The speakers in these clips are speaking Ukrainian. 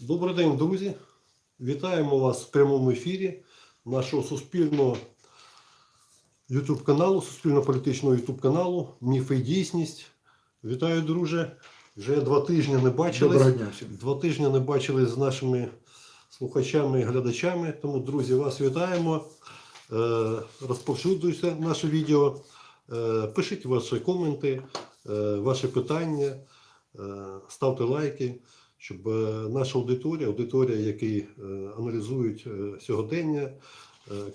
Добрий день, друзі. Вітаємо вас в прямому ефірі нашого суспільного YouTube каналу, суспільно-політичного YouTube каналу Міфи і дійсність. Вітаю, друже. Вже два тижні не бачились. Доброго дня. Два тижні не бачились з нашими слухачами і глядачами. Тому, друзі, вас вітаємо. Е, Розповсюджуйте наше відео. Е, Пишіть ваші коменти, е, ваші питання, ставте лайки, щоб е, наша аудиторія, аудиторія, які е, аналізують е, сьогодення,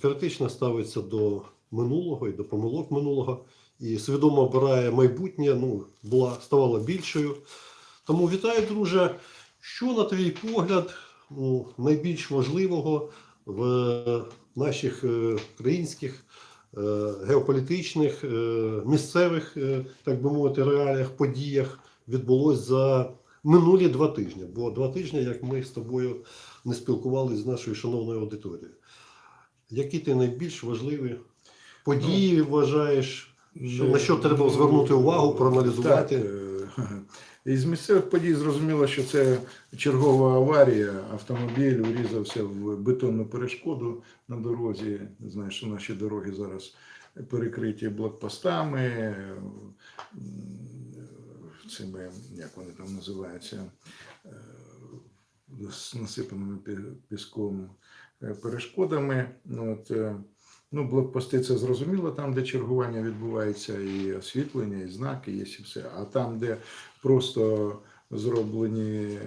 критично ставиться до минулого і до помилок минулого, і свідомо обирає майбутнє, ну, була, ставала більшою. Тому вітаю, друже. Що, на твій погляд, ну, найбільш важливого в наших українських геополітичних, місцевих, так би мовити, реаліях, подіях відбулось за минулі два тижні? Бо два тижні, як ми з тобою не спілкувалися з нашою шановною аудиторією. Які ти найбільш важливі події вважаєш? Що, на що треба звернути увагу, проаналізувати? Так, е, із місцевих подій зрозуміло, що це чергова аварія. Автомобіль врізався в бетонну перешкоду на дорозі. Знаєш, що наші дороги зараз перекриті блокпостами, цими, як вони там називаються, е, з насипаними пі- піском е, перешкодами. Ну, От, е, Ну, блокпости це зрозуміло, там, де чергування відбувається, і освітлення, і знаки, є і все. А там, де просто зроблені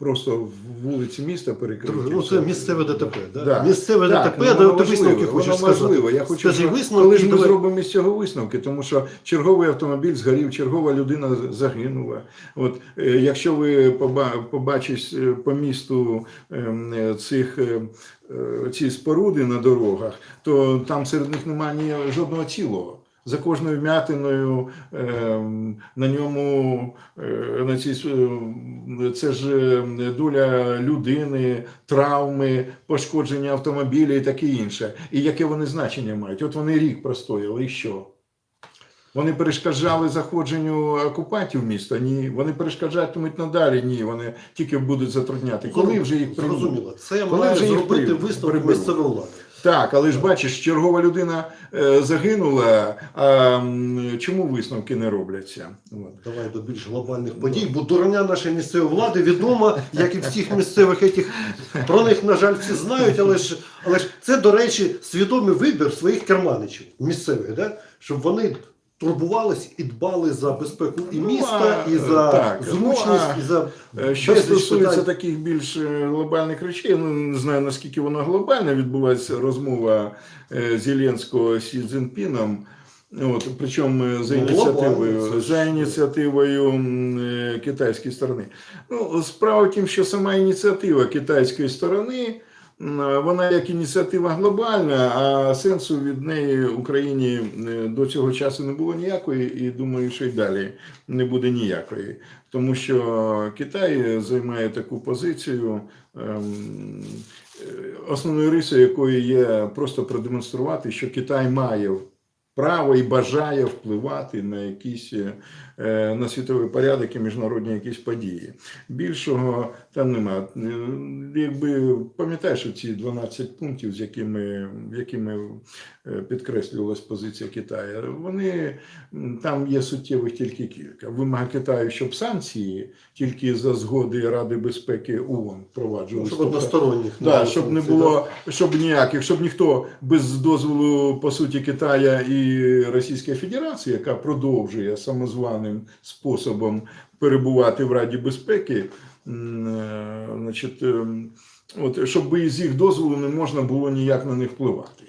просто в вулиці міста перекриті. Ну це місцеве ДТП. Да? Да. Місцеве Так, ДТП, ну, воно ти висновки хочеш важливо. сказати. Я хочу, Скажи висновки, коли ж ми давай. зробимо з цього висновки, тому що черговий автомобіль згорів, чергова людина загинула. От е, якщо ви поба- побачите е, по місту ем, е, цих ці споруди на дорогах, то там серед них немає ні жодного цілого. За кожною вмятиною ем, на ньому е, на цій, е, це ж е, доля людини, травми, пошкодження автомобіля і таке інше. І яке вони значення мають? От вони рік простояли, і що? Вони перешкоджали заходженню окупантів міста? Ні. Вони перешкоджатимуть надалі? Ні. Вони тільки будуть затрудняти. Коли вже їх приймуть? Зрозуміло. Це Коли має вже зробити висновок місцевої влади. Так, але ж бачиш, чергова людина е, загинула. А чому висновки не робляться? Давай до більш глобальних подій, бо дурня нашої місцевої влади відома, як і всіх місцевих етих. Про них, на жаль, всі знають, але ж, але ж це, до речі, свідомий вибір своїх керманичів місцевих, да? щоб вони турбувались і дбали за безпеку і Ну, міста, а, і за так, ну, зручність, а, і за Е, Що стосується таких більш е, глобальних речей, ну не знаю наскільки вона глобальна, відбулася розмова е, Зеленського з Сі. От, причому за Ну, ініціативою, за ініціативою китайської сторони. Ну, справа в тім, що сама ініціатива китайської сторони, вона як ініціатива глобальна, а сенсу від неї Україні е, до цього часу не було ніякої, і думаю, що й далі не буде ніякої. Тому що Китай займає таку позицію, ем, е, основною рисою якої є просто продемонструвати, що Китай має право і бажає впливати на якісь е, на світовий порядок і міжнародні якісь події. Більшого там нема. Е, Якби пам'ятаєш ці 12 пунктів, з якими, якими е, підкреслювалась позиція Китаю, вони там є суттєвих тільки кілька. Вимога Китаю, щоб санкції тільки за згоди Ради безпеки ООН впроваджувалися. щоб односторонніх. Да, щоб не було, щоб ніяких, щоб ніхто без дозволу по суті Китая і Російської Федерації, яка продовжує самозваним способом перебувати в Раді безпеки, е, значить, ем, от, щоб без їх дозволу не можна було ніяк на них впливати.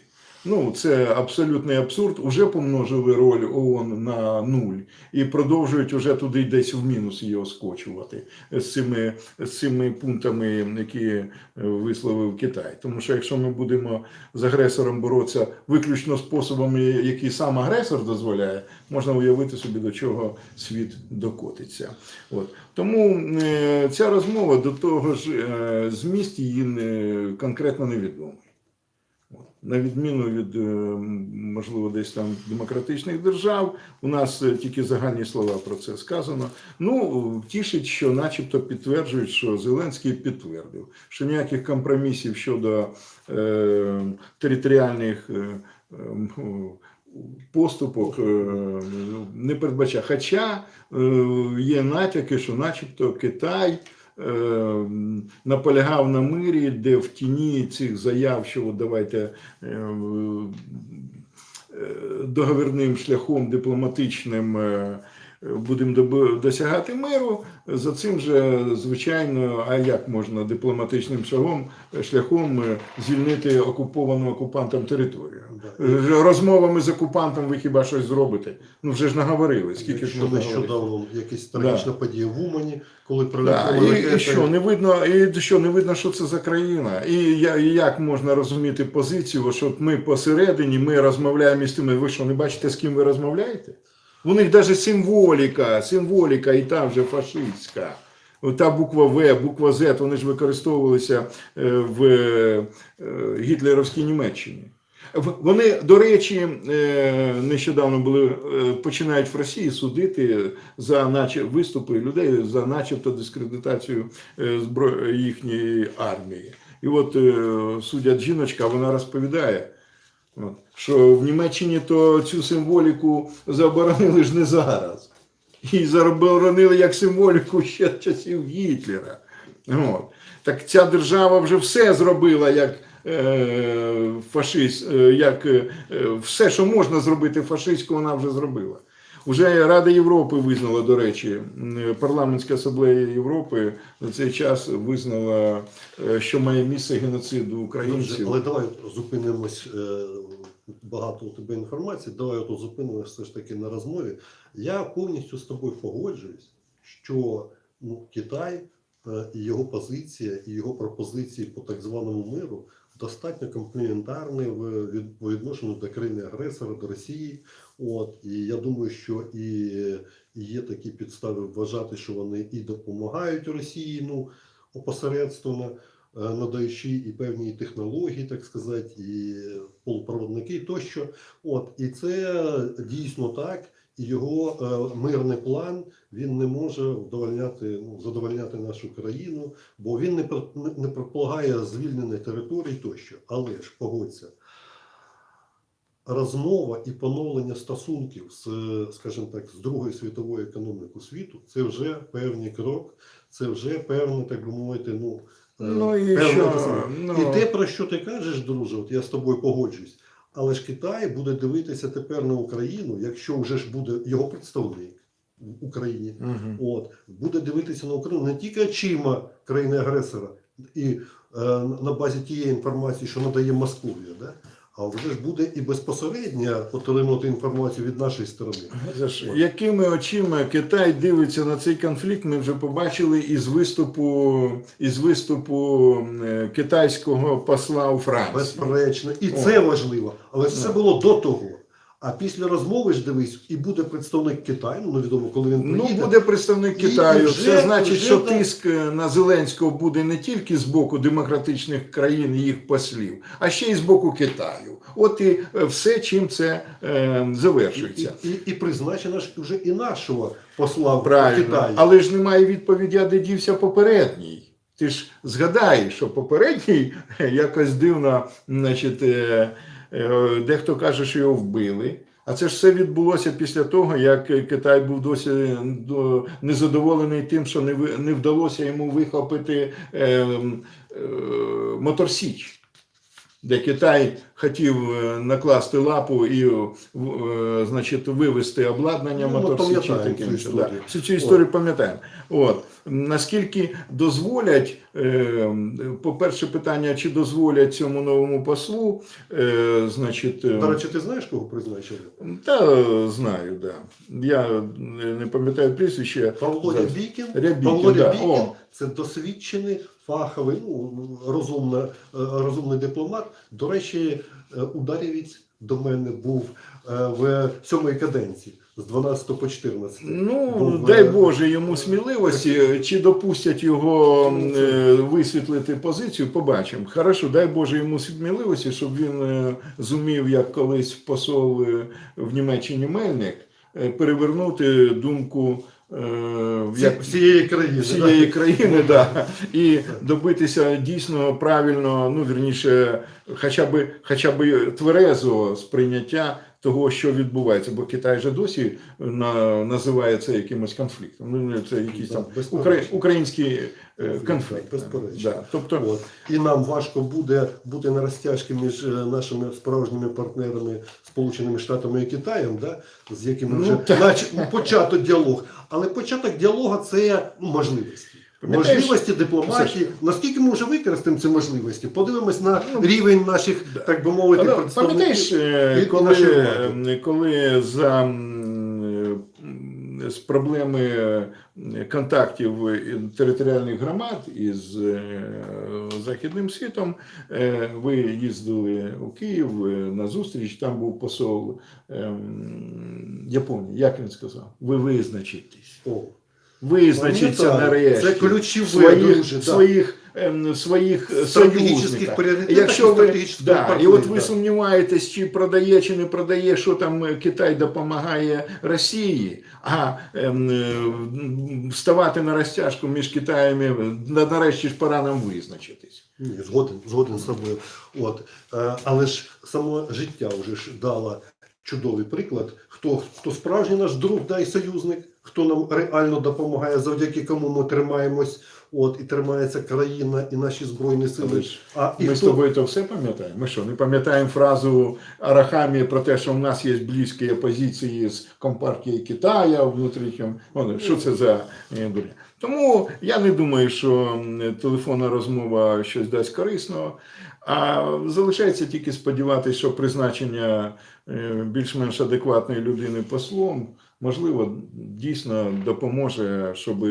Ну, це абсолютний абсурд. Уже помножили роль ООН на нуль і продовжують уже туди десь в мінус її оскочувати з цими, з цими пунктами, які е, висловив Китай. Тому що якщо ми будемо з агресором боротися виключно способами, які сам агресор дозволяє, можна уявити собі, до чого світ докотиться. От. Тому е, ця розмова до того ж, е, зміст її конкретно невідомий. На відміну від, е, можливо, десь там демократичних держав, у нас е, тільки загальні слова про це сказано. Ну, тішить, що начебто підтверджують, що Зеленський підтвердив, що ніяких компромісів щодо е, територіальних е, е, ну, поступок е, не передбачає. Хоча є натяки, що начебто Китай наполягав на мирі, де в тіні цих заяв, що от давайте е, е, договірним шляхом дипломатичним е, будемо досягати миру. За цим же, звичайно, а як можна дипломатичним шагом, шляхом е, звільнити окуповану окупантом територію? Розмовами з окупантом ви хіба щось зробите? Ну вже ж наговорили. Скільки ж Якщо можна говорити? нещодавно якась трагічна подія в Умані, коли Да, і, і що не видно, і що не видно, що це за країна, і, як можна розуміти позицію, що ми посередині, ми розмовляємо з тими. Ви що не бачите, з ким ви розмовляєте? У них навіть символіка, символіка і та вже фашистська. Та буква В, буква З, вони ж використовувалися е, в е, гітлерівській Німеччині. Вони, до речі, е, нещодавно були починають в Росії судити за наче виступи людей за начебто дискредитацію їхньої армії. І от суддя жіночка, вона розповідає, от, що в Німеччині то цю символіку заборонили ж не зараз. І заборонили як символіку ще часів Гітлера. От. Так ця держава вже все зробила як е, фашист, е, як е, все, що можна зробити фашистську, вона вже зробила. Уже Рада Європи визнала, до речі, парламентська асамблея Європи на цей час визнала, е, що має місце геноцид Друзі, українців. але давай зупинимось. е, Багато у тебе інформації. Давай от зупинимось все ж таки на розмові. Я повністю з тобою погоджуюсь, що ну, Китай е, і його позиція, і його пропозиції по так званому миру достатньо комплементарні в від, відношенню до країни агресора, до Росії. От і я думаю, що і є такі підстави вважати, що вони і допомагають Росії, ну опосередственно е, надаючи і певні технології, так сказати, і полупроводники тощо. От і це дійсно так. І його е, мирний план він не може вдовольняти, ну, задовольняти нашу країну, бо він не, не- предполагає звільнення територій тощо. Але ж погодься, розмова і поновлення стосунків з, скажімо так, з Другою світовою економікою світу це вже певний крок, це вже певне, так би мовити, ну, е, Ну і що, ну, І те, про що ти кажеш, друже, от я з тобою погоджуюсь. Але ж Китай буде дивитися тепер на Україну, якщо вже ж буде його представник в Україні. угу. От буде дивитися на Україну не тільки очима країни-агресора і е, на базі тієї інформації, що надає Московія, да? А вже ж буде і безпосередньо отримати інформацію від нашої сторони. Якими очима Китай дивиться на цей конфлікт, ми вже побачили із виступу, із виступу е, китайського посла у Франції. Безперечно, і О. це важливо. Але це було до того. А після розмови ж дивись, і буде представник Китаю, ну невідомо, коли він Ну, буде представник Китаю. і вже- Це значить, вже що там- тиск на Зеленського буде не тільки з боку демократичних країн і їх послів, а ще й з боку Китаю. От і е, все, чим це е, і, завершується. і, і призначено ж вже і нашого посла в Правильно, Китаї. але ж немає відповіді, а де дівся попередній. Ти ж згадаєш, що попередній якось дивно, значить, е, е, дехто каже, що його вбили. А це ж все відбулося після того, як Китай був досі до- незадоволений тим, що не, вдалося йому вихопити е, е, Моторсіч. Де Китай хотів е, накласти лапу і е, значить, вивести обладнання Ну, моторсічі. цю да. цю історію пам'ятаємо. От. Наскільки дозволять, е, по-перше, питання, чи дозволять цьому новому послу, е, значить, е, До речі, ти знаєш, кого призначили? та е, знаю, да. Я не пам'ятаю прізвище. Павло Рябікін. Рябікін, Павло да. Рябікін О. це досвідчений, фаховий, ну, розумна, е, розумний дипломат. До речі, е, Ударівець до мене був е, в сьомій каденції. з 12 по 14. Ну, Був, дай Боже йому сміливості, чи допустять його висвітлити позицію, побачимо. Хорошо, дай Боже йому сміливості, щоб він зумів, як колись посол в Німеччині Мельник, перевернути думку як, всієї країни. всієї да. країни, да, і добитися дійсно правильно, ну вірніше, хоча б хоча б тверезого сприйняття того, що відбувається, бо Китай же досі на, називає це якимось конфліктом. Ну це якийсь там безперечно. укра- український е, Конфлікт. Да. Тобто, От. І нам важко буде бути на розтяжці між е, нашими справжніми партнерами Сполученими Штатами і Китаєм, да, з якими Ну, вже так. наче, почато діалог. Але початок діалогу це ну, можливості. Можливості дипломатії. Наскільки ми вже використаємо ці можливості? Подивимось на рівень наших, так би мовити, представників. Пам'ятаєш, е, коли, е, коли за е, з проблеми контактів територіальних громад із Західним світом, ви їздили у Київ на зустріч, там був посол ем, Японії. Як він сказав? Ви визначитесь. О, Визначиться нарешті Це ключове своїх, дуже, своїх, ем, своїх пріоритетах Якщо ви, да, і от ви да. сумніваєтесь, чи продає, чи не продає, що там е, Китай допомагає Росії, а ем, е, вставати на розтяжку між Китаєм, нарешті ж пора нам визначитись. Ні, згоден, згоден з собою. От. Е, але ж само життя вже ж дало чудовий приклад, хто, хто справжній наш друг да, і союзник, хто нам реально допомагає, завдяки кому ми тримаємось, от, і тримається країна і наші збройні сили. А, і Ми з тобою то все пам'ятаємо. Ми що, не пам'ятаємо фразу Арахамі про те, що в нас є близькі позиції з Компартією Китаю внутрішньому. Вон, Що це за е, дурня? Тому я не думаю, що телефонна розмова щось дасть корисного. А залишається тільки сподіватися, що призначення е, більш-менш адекватної людини послом, можливо, дійсно допоможе, щоб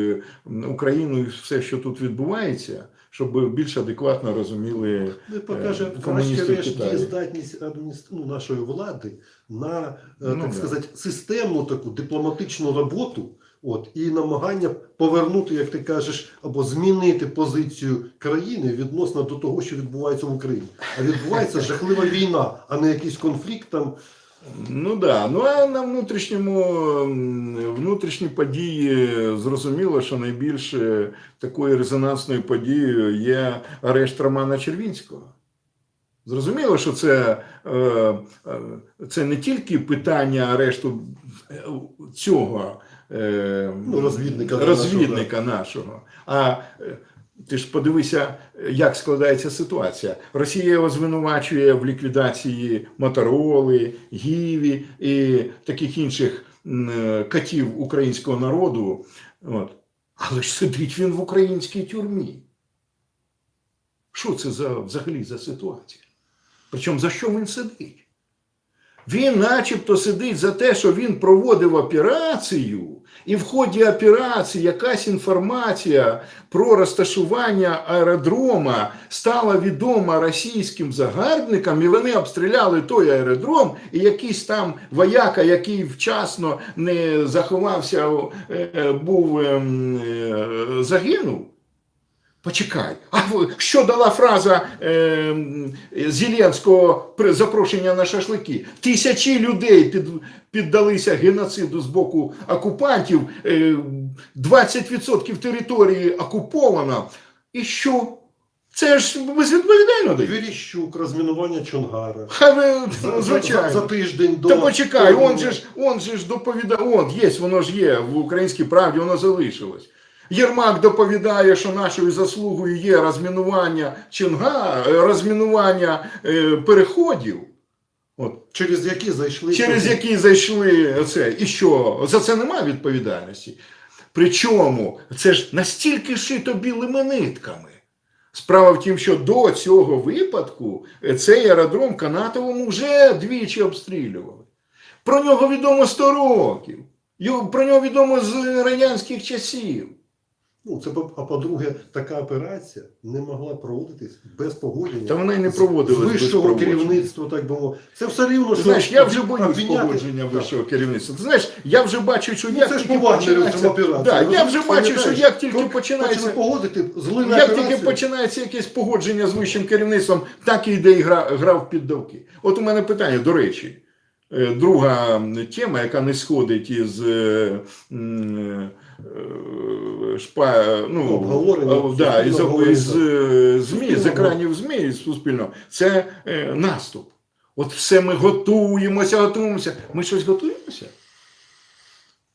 Україну і все, що тут відбувається, щоб більш адекватно розуміли не покаже, комуністів врешті-решт, Китаю. дієздатність адміністр... ну, нашої влади на, е, Ну, так да. сказати, системну таку дипломатичну роботу. От, і намагання повернути, як ти кажеш, або змінити позицію країни відносно до того, що відбувається в Україні. А відбувається жахлива війна, а не якийсь конфлікт там. Ну да. Ну а на внутрішньому внутрішні події зрозуміло, що найбільше такою резонансною подією є арешт Романа Червінського. Зрозуміло, що це, е, е, це не тільки питання арешту е, цього Ну, розвідника розвідника нашого. А е, ти ж подивися, як складається ситуація. Росія його звинувачує в ліквідації Мотороли, Гіві і таких інших е, катів українського народу. От. Але ж сидить він в українській тюрмі. Що це за взагалі за ситуація? Причому за що він сидить? Він начебто сидить за те, що він проводив операцію, і в ході операції якась інформація про розташування аеродрома стала відома російським загарбникам, і вони обстріляли той аеродром, і якийсь там вояка, який вчасно не заховався, е, був ем, е, загинув. Почекай, а що дала фраза е, Зеленського запрошення на шашлики? Тисячі людей під, піддалися геноциду з боку окупантів, е, 20% території окуповано. І що? Це ж безвідповідально дають. Віріщук, розмінування Чонгара. Хай ви, За, ну, за, за тиждень до. Та почекай, он же ж, он же ж доповідає, он є, воно ж є, в українській правді воно залишилось. Єрмак доповідає, що нашою заслугою є розмінування Чинга, е, розмінування е, переходів, от, Через які зайшли. через які зайшли це. І що? За це немає відповідальності. Причому це ж настільки шито білими нитками. Справа в тім, що до цього випадку е, цей аеродром Канатовому вже двічі обстрілювали. Про нього відомо 100 років. Про нього відомо з радянських часів. Ну, це а по-друге, така операція не могла проводитись без погодження. Та вона й не з проводилась без вищого проводження. керівництва, так мовити. Це все рівно, Ти що знаєш, я вже боюсь обвиняти- погодження вищого керівництва. Ти знаєш, я вже бачу, що Ну, як це тільки починається, операція. да, я вже бачу, що як тільки починається, погодити, зли на як тільки починається якесь погодження з вищим керівництвом, так і йде і гра, гра в піддавки. От у мене питання, до речі, е, друга тема, яка не сходить із е, е, шпа, ну, Обговорення. да, із, із е, ЗМІ, з екранів ЗМІ, із Суспільного, це е, наступ. От все ми готуємося, готуємося. Ми щось готуємося?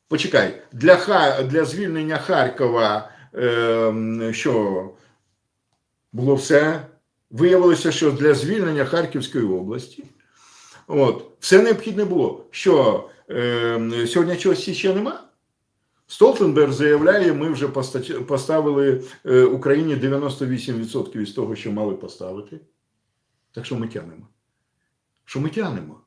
Почекай, для, Ха, для звільнення Харкова е, що було все. Виявилося, що для звільнення Харківської області от, все необхідне було. Що е, сьогодні чогось ще нема? Столтенберг заявляє, ми вже поставили е, Україні 98% із того, що мали поставити. Так що ми тянемо? Що ми тянемо?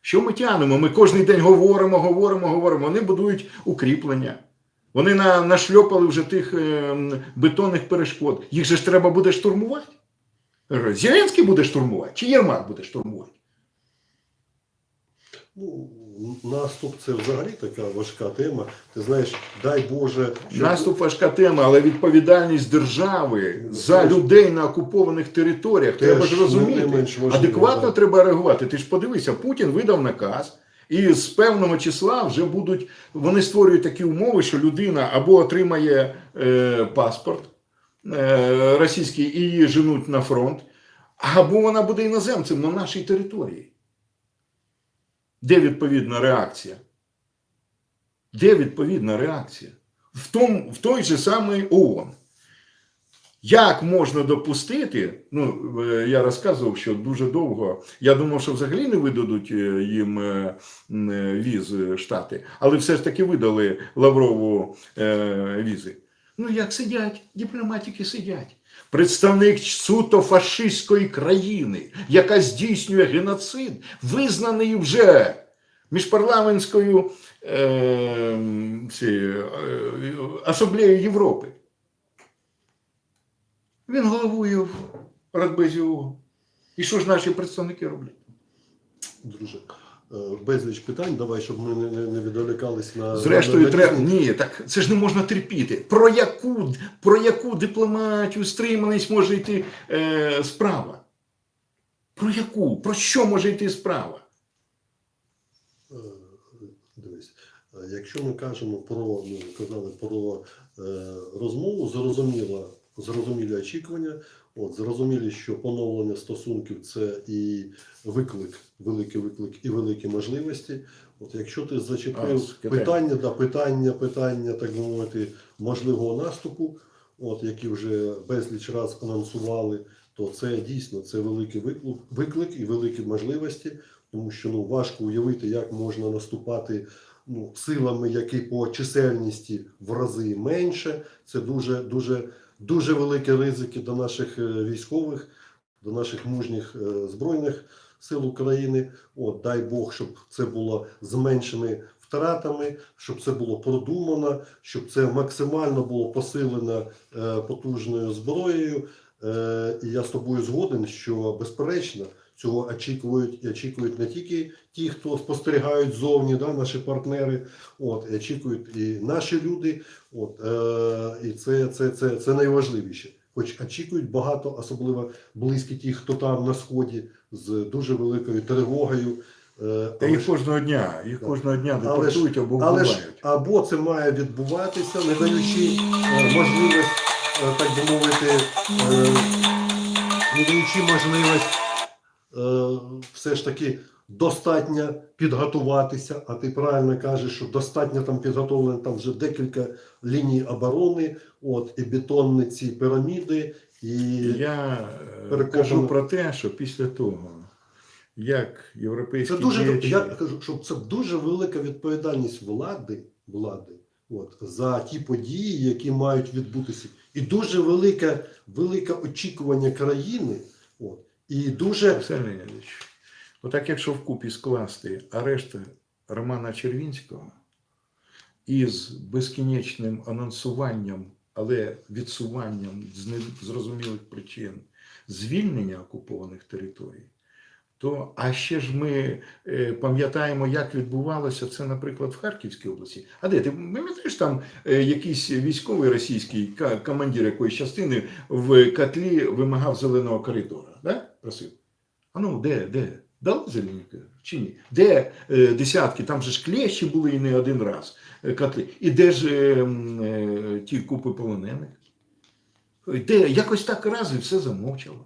Що ми тянемо? Ми кожен день говоримо, говоримо, говоримо. Вони будують укріплення. Вони на, нашльопали вже тих е, бетонних перешкод. Їх же ж треба буде штурмувати. Зеленський буде штурмувати, чи Єрмак буде штурмувати? Ну, наступ це взагалі така важка тема. Ти знаєш, дай Боже, щоб- Наступ важка тема, але відповідальність держави Ну, за теж- людей на окупованих територіях Теж треба ж розуміти. менш важливо, Адекватно так. треба реагувати. Ти ж подивися, Путін видав наказ, і з певного числа вже будуть вони створюють такі умови, що людина або отримає е, паспорт е, російський і її женуть на фронт, або вона буде іноземцем на нашій території. Де відповідна реакція? Де відповідна реакція? В, том, в той же самий ООН. Як можна допустити? Ну, е, я розказував, що дуже довго. Я думав, що взагалі не видадуть е, їм е, м, віз е, Штати, але все ж таки видали Лаврову візи. Ну, як сидять, дипломатики сидять. Представник суто фашистської країни, яка здійснює геноцид, визнаний вже міжпарламентською е, е, асамблеєю Європи. Він головує в Радбезі ООН. І що ж наші представники роблять? друже, безліч питань. Давай, щоб ми не, не, відволікались на Зрештою, на- треба. Ні, так це ж не можна терпіти. Про яку, про яку дипломатію, стриманість може йти е, справа? Про яку? Про що може йти справа? Е, Дивись, е, якщо ми кажемо про ну, казали про е, розмову, зрозуміло, зрозумілі очікування. От зрозумілі, що поновлення стосунків це і виклик, великий виклик і великі можливості. От якщо ти зачепив Китаєм. питання, да, питання, питання, так би мовити, можливого наступу, от які вже безліч раз анонсували, то це дійсно це великий виклик, виклик і великі можливості, тому що ну важко уявити, як можна наступати ну, силами, які по чисельності в рази менше. Це дуже дуже дуже великі ризики до наших е, військових, до наших мужніх е, збройних сил України. От дай Бог, щоб це було зменшене втратами, щоб це було продумано, щоб це максимально було посилено е, потужною зброєю. Е, і я з тобою згоден, що безперечно цього очікують очікують не тільки ті, хто спостерігають зовні, да, наші партнери, от і очікують і наші люди. От е, і це, це, це, це найважливіше. Хоч очікують багато, особливо близькі ті, хто там на сході, з дуже великою тривогою. Е, Та їх кожного дня, їх Да. кожного дня депортують або але ж або це має відбуватися, не даючи можливість, так би мовити, е, не даючи можливість е, все ж таки достатньо підготуватися. А ти правильно кажеш, що достатньо там підготовлено там вже декілька ліній оборони, от і бетонні ці піраміди, і Я е, кажу про те, що після того, як європейські Це дуже діячі... я кажу, що це дуже велика відповідальність влади, влади от, за ті події, які мають відбутися, і дуже велике, велике очікування країни. От, і дуже Леонідович, отак, якщо вкупі скласти арешт Романа Червінського із безкінечним анонсуванням але відсуванням з незрозумілих причин звільнення окупованих територій, то а ще ж ми е, пам'ятаємо, як відбувалося це, наприклад, в Харківській області. А де ти пам'ятаєш там е, якийсь військовий російський командир якоїсь частини в котлі вимагав зеленого коридора? Да? Просив. А ну де, де? Дали зелені чи ні? Де е, десятки? Там же ж клещі були і не один раз е, котли. І де ж е, е, ті купи полонених? Де якось так раз і все замовчало.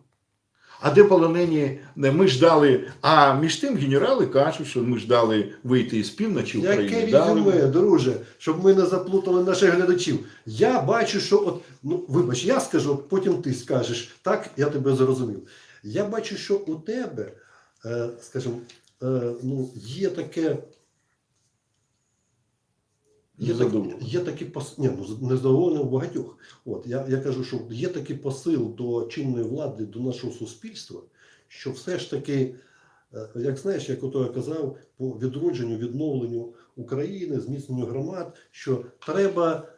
А де полонені, Не, ми ждали, а між тим генерали кажуть, що ми ждали вийти із півночі України. Яке резюме, друже, щоб ми не заплутали наших глядачів. Я бачу, що от, ну вибач, я скажу, потім ти скажеш. Так, я тебе зрозумів. Я бачу, що у тебе, е, скажімо, е, ну, є таке. Є, так, Незадоволення. є такі пос... Ні, ну, незадоволення у багатьох. От я, я кажу, що є такий посил до чинної влади, до нашого суспільства, що все ж таки, е, як знаєш, як ото я казав, по відродженню, відновленню України, зміцненню громад, що треба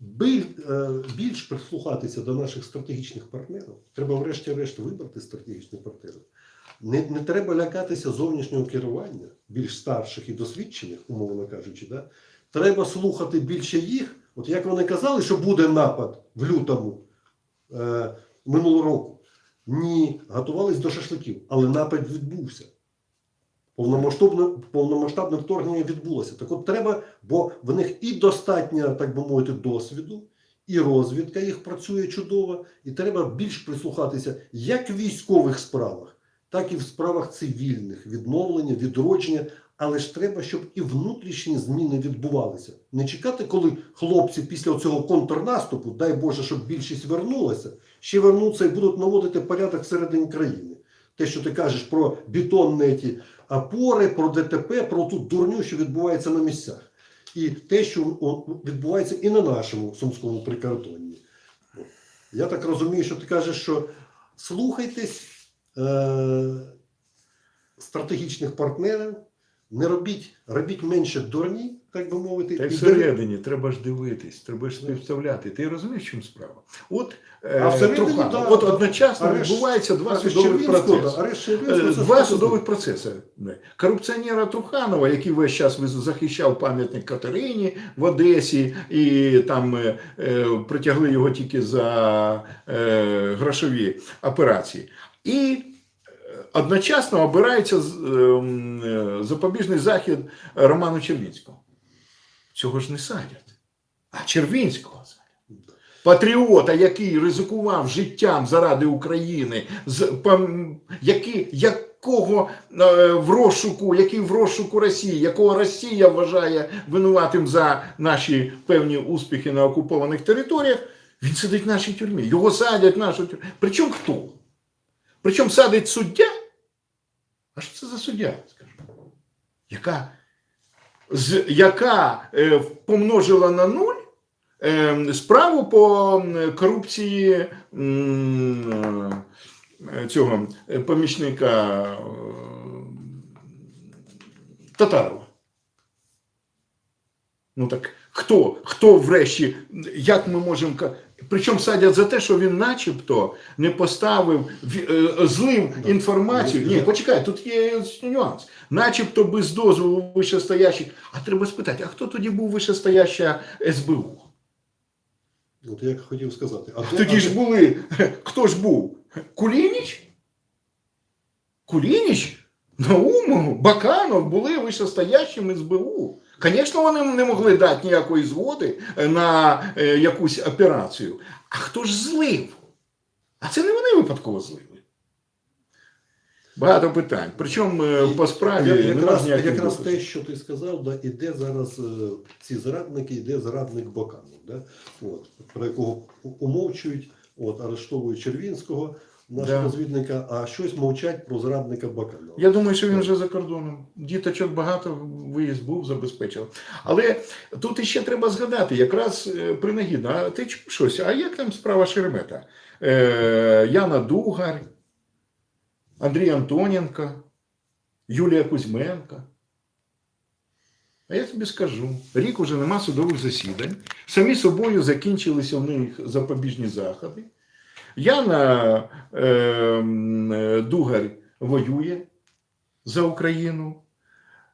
біль, е, більш прислухатися до наших стратегічних партнерів. Треба, врешті-решт, вибрати стратегічних партнерів. Не, не треба лякатися зовнішнього керування, більш старших і досвідчених, умовно кажучи. Да? Треба слухати більше їх. От як вони казали, що буде напад в лютому е, минулого року. Ні, готувались до шашликів, але напад відбувся. Повномасштабне, повномасштабне вторгнення відбулося. Так от треба, бо в них і достатньо, так би мовити, досвіду, і розвідка їх працює чудово, і треба більш прислухатися як в військових справах, так і в справах цивільних, відновлення, відродження. Але ж треба, щоб і внутрішні зміни відбувалися. Не чекати, коли хлопці після цього контрнаступу, дай Боже, щоб більшість вернулася, ще вернуться і будуть наводити порядок всередині країни. Те, що ти кажеш про бетонні ті опори, про ДТП, про ту дурню, що відбувається на місцях. І те, що відбувається і на нашому сумському прикордонні. Я так розумію, що ти кажеш, що слухайтесь е- стратегічних партнерів, не робіть, робіть менше дурні, так би мовити, Та й всередині треба ж дивитись, треба ж співставляти. Ти розумієш, чому справа? От, е, А всередині, да, от одночасно Арешт- відбувається два арешт судових процеси. Е, Червінського, це Два судових процеси. Корупціонера Труханова, який весь час захищав пам'ятник Катерині в Одесі, і там е, е, притягли його тільки за е, грошові операції. І одночасно обирається з- е, запобіжний захід Роману Червінському. Цього ж не садять, а Червінського садять. Патріота, який ризикував життям заради України, який, якого е, в розшуку, який в розшуку Росії, якого Росія вважає винуватим за наші певні успіхи на окупованих територіях, він сидить в нашій тюрмі. Його садять в нашу тюрму. Причому хто? Причому садить суддя? А що це за суддя? Скажу? Яка, з, яка е, помножила на нуль е, справу по корупції е, цього е, помічника е, Татарова. Ну так хто, хто врешті, як ми можемо. Причому садять за те, що він начебто не поставив, е, злив інформацію. Ні, почекай, тут є нюанс. Начебто без дозволу вищестоящих. А треба спитати, а хто тоді був вищестояща СБУ? От я хотів сказати. А Тоді ж були. Хто ж був? Кулініч? Кулініч? Наумов, Баканов були вищестоящим СБУ. Звісно, вони не могли дати ніякої згоди на е, якусь операцію. А хто ж злив? А це не вони випадково злили. Багато питань. Причому е, по справі Я- якраз, якраз те, що ти сказав, да, іде зараз е, ці зрадники, іде зрадник Баканов, да, от, про якого умовчують, от, арештовують Червінського, нашого Да. розвідника, а щось мовчать про зрадника Баканова. Я думаю, що він вже за кордоном. Діточок багато виїзд був, забезпечив. Але тут іще треба згадати, якраз е, принагідно, а ти щось? А як там справа Шеремета? Е, Яна Дугар, Андрій Антоненко, Юлія Кузьменко. А я тобі скажу: рік уже нема судових засідань. Самі собою закінчилися в них запобіжні заходи. Яна е, м, е, Дугар воює за Україну.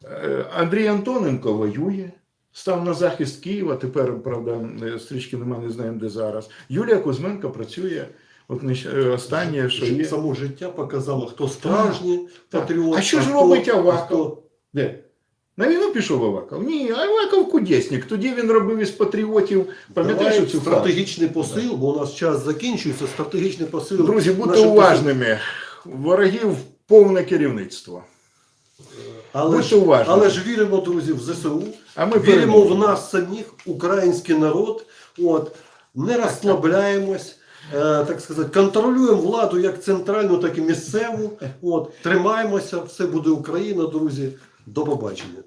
Е, Андрій Антоненко воює, став на захист Києва. Тепер, правда, е, стрічки нема, не знаємо, де зараз. Юлія Кузьменко працює. От е, останнє, що є. Само життя показало, хто справжній патріот. А що ж робить Аваков? хто- Де? На війну пішов Аваков? Ні, Аваков кудесник. Тоді він робив із патріотів. Пам'ятаєш цю фразу? стратегічний посил, бо у нас час закінчується. Стратегічний посил. Друзі, будьте уважними. Ворогів повне керівництво. Але Будьте ж, але ж віримо, друзі, в ЗСУ. А ми Віримо переможемо. в нас самих, український народ. От, не розслабляємось, е, так сказати, контролюємо владу як центральну, так і місцеву. От, тримаємося, все буде Україна, друзі. До побачення.